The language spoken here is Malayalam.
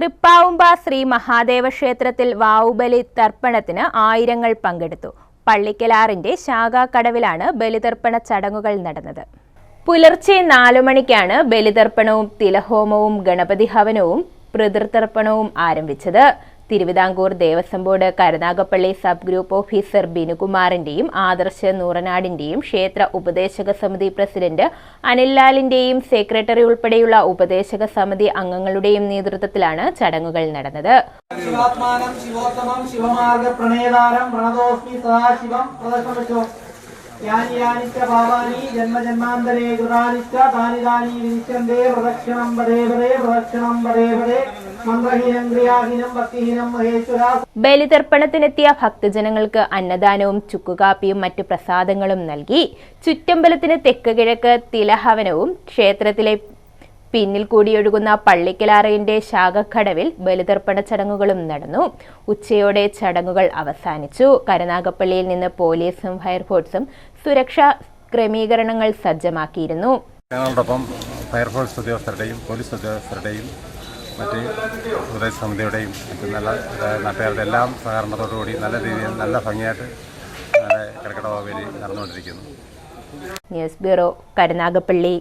തൃപ്പാവുമ്പ ശ്രീ മഹാദേവ ക്ഷേത്രത്തിൽ വാവുബലി തർപ്പണത്തിന് ആയിരങ്ങൾ പങ്കെടുത്തു. പള്ളിക്കലാറിന്റെ ശാഖാക്കടവിലാണ് ബലിതർപ്പണ ചടങ്ങുകൾ നടന്നത്. പുലർച്ചെ നാലു മണിക്കാണ് ബലിതർപ്പണവും തിലഹോമവും ഗണപതി ഹവനവും പിതൃതർപ്പണവും ആരംഭിച്ചത്. Thiruvithamkoor Devaswom board Karunagappally sub group officer ബിനുകുമാറിന്റെയും Adarsha നൂറനാടിന്റെയും ക്ഷേത്ര ഉപദേശക സമിതി പ്രസിഡന്റ് അനിൽലാലിന്റെയും സെക്രട്ടറി ഉൾപ്പെടെയുള്ള ഉപദേശക സമിതി അംഗങ്ങളുടെയും നേതൃത്വത്തിലാണ് ചടങ്ങുകൾ നടന്നത്. യാനി യാനിച്ച ഭാവാനി ജന്മജന്മാന്തരേ കൃതാനിച്ച താനി താനി വിനിച്ചന്തേ പ്രദക്ഷിണം പദേ പദേ പ്രദക്ഷിണം പദേ ബലിതർപ്പണത്തിനെത്തിയ ഭക്തജനങ്ങൾക്ക് അന്നദാനവും ചുക്കുകാപ്പിയും മറ്റു പ്രസാദങ്ങളും നൽകി ചുറ്റമ്പലത്തിന് തെക്ക് കിഴക്ക് തിലഹവനവും ക്ഷേത്രത്തിലെ പിന്നിൽ കൂടിയൊഴുകുന്ന പള്ളിക്കലാറയിന്റെ ശാഖക്കടവിൽ ബലിതർപ്പണ ചടങ്ങുകളും നടന്നു. ഉച്ചയോടെ ചടങ്ങുകൾ അവസാനിച്ചു. കരനാഗപ്പള്ളിയിൽ നിന്ന് പോലീസും ഫയർഫോഴ്സും സുരക്ഷാ ക്രമീകരണങ്ങൾ സജ്ജമാക്കിയിരുന്നു. ഞങ്ങളോടൊപ്പം ഫയർഫോഴ്സ് ഉദ്യോഗസ്ഥരുടെയും പോലീസ് ഉദ്യോഗസ്ഥരുടെയും മറ്റ് ഉപദേശ സമിതിയുടെയും മറ്റ് നല്ല നാട്ടുകാരുടെ എല്ലാം സഹകരണത്തോടുകൂടി നല്ല രീതിയിൽ നല്ല ഭംഗിയായിട്ട് കർക്കിടക വേലി നടന്നുകൊണ്ടിരിക്കുന്നു. News bureau Karunagappally.